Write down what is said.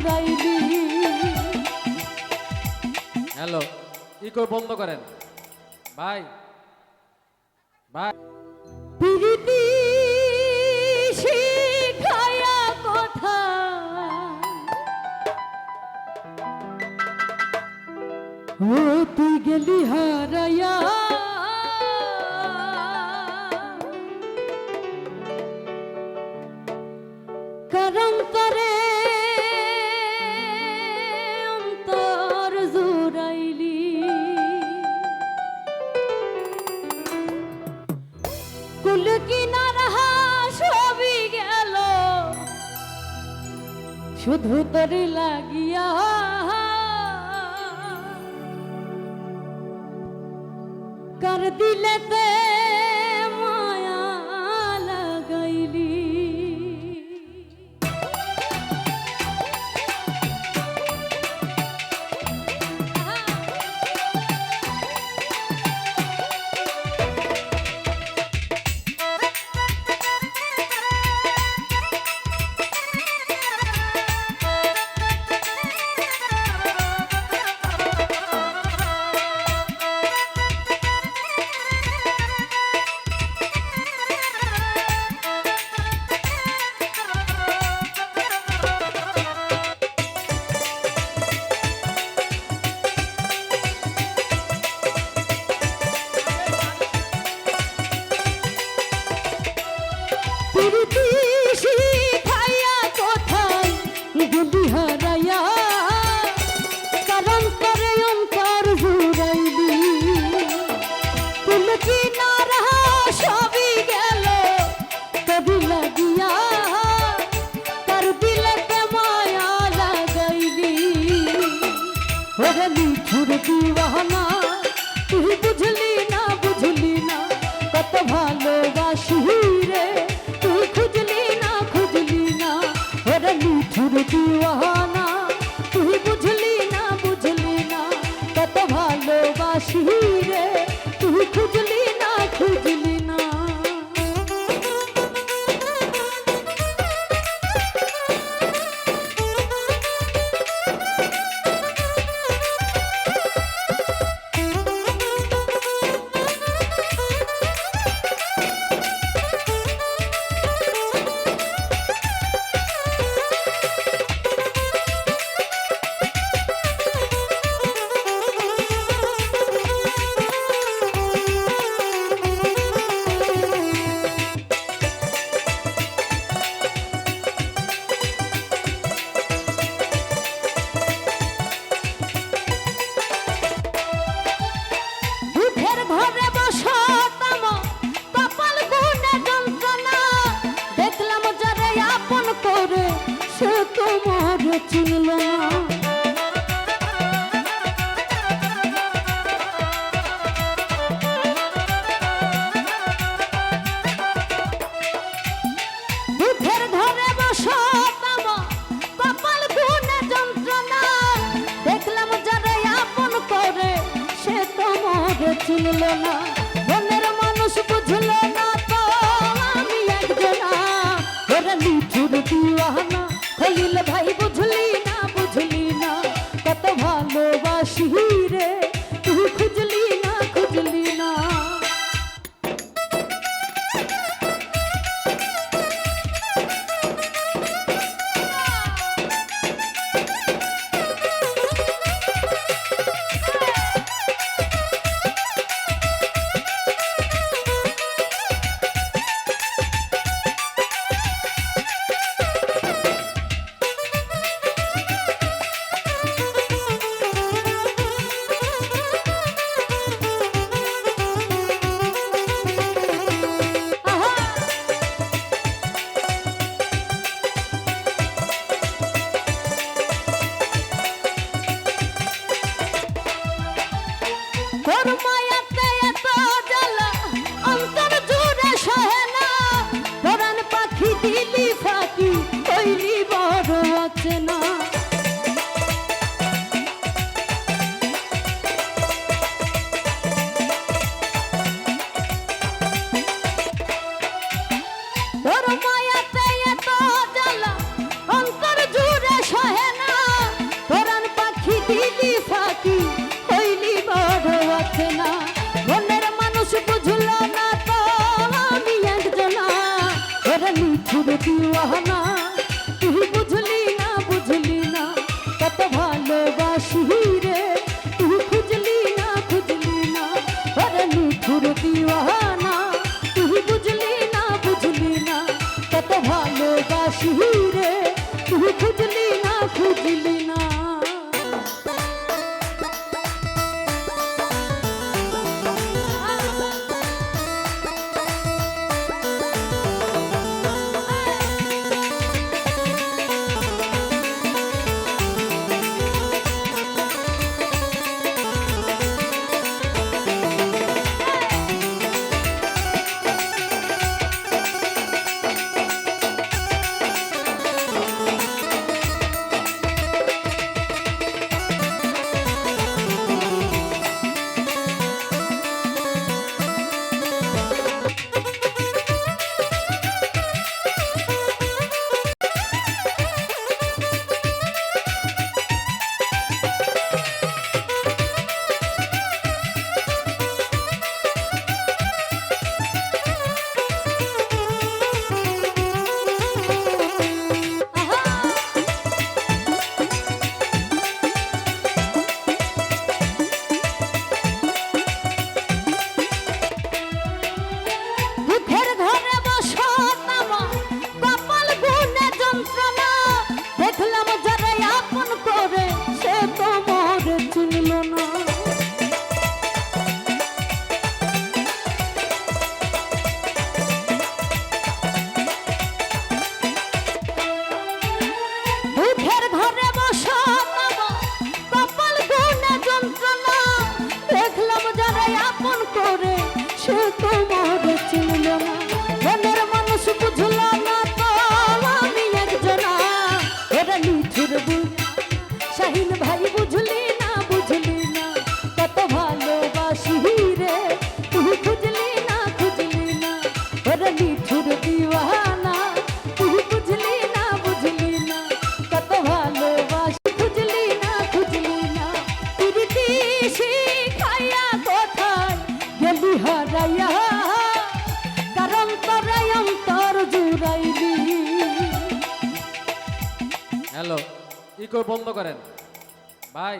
ফুরাইলি hello eco বন্ধ করেন? ভাই ভাই। কথা। ও তুই গেলি হারায়া। শুধু তোর লাগিয়া কর দিলে তে না মনের মানুষ বুঝলো না তো আমি একজন। ওরা নিচুর দিওয়ানা হইল বাহানা তুই বুঝলি না বুঝলি না, কত ভালোবাসি রে। তুই খুঁজলি না খুঁজলি না, আরে নিঠুর দিওয়ানা। তুই বুঝলি না বুঝলি না, কত ভালোবাসি রে। তুই খুঁজলি না, খুঁজলি হ্যালো বন্ধ করেন। ভাই।